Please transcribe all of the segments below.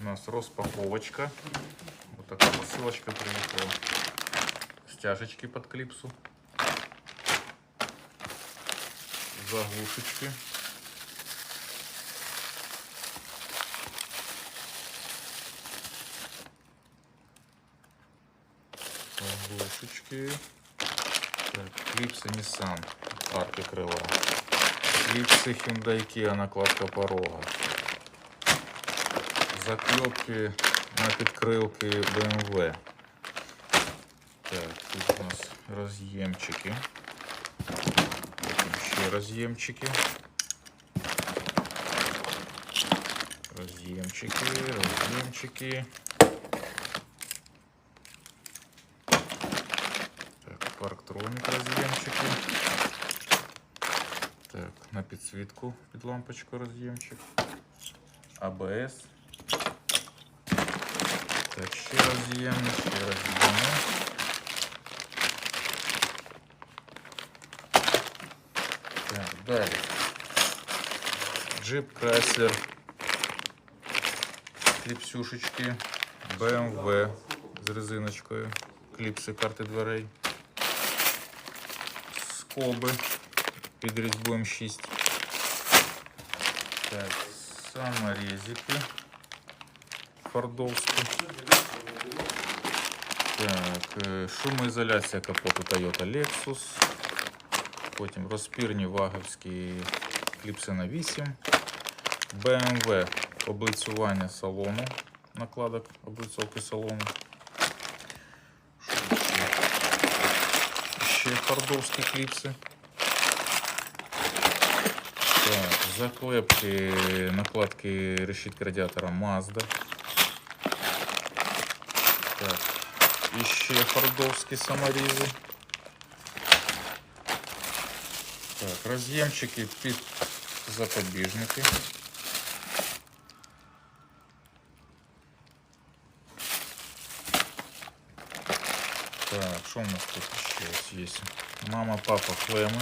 У нас распаковочка. Вот такая посылочка приехала. Стяжечки под клипсу. Заглушечки. Заглушечки. Так, клипсы Nissan. Арки крыла. Клипсы Hyundai Kia накладка порога Заклепки на підкрилки BMW. Так, тут у нас роз'ємчики. Потім ще роз'ємчики. Роз'ємчики, роз'ємчики. Так, парктроник роз'ємчики. Так, на підсвітку під лампочку роз'ємчик. АБС. Так, ще роз'єми, ще роз'єми. Так, далі. Джип Chrysler. Кліпсюшечки. BMW з резиночкою. Кліпси карти дверей. Скоби під різьбу М6. Так, саморезики. Фордовські. Так, е, шумоізоляція капоту Toyota Lexus. Потім розпірні ваговські кліпси на 8. BMW облицювання салону. Накладок облицовки салону. Що ще? Ще фордовські кліпси. Так, заклепки, накладки решітки радіатора Mazda. Так, і ще фордовські саморізи. Так, роз'ємчики під запобіжники. Так, що у нас тут ще ось є? Мама, папа, клеми.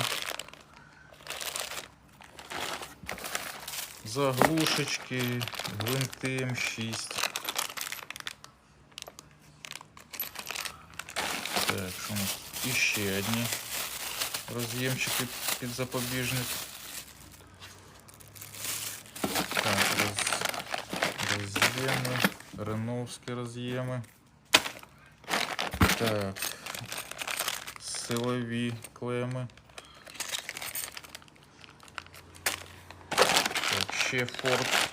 Заглушечки, гвинти М6. Так, що у нас? І ще одні роз'ємчики під запобіжник. Так, роз... роз'єми, реновські роз'єми. Так, силові клеми. Так, ще Ford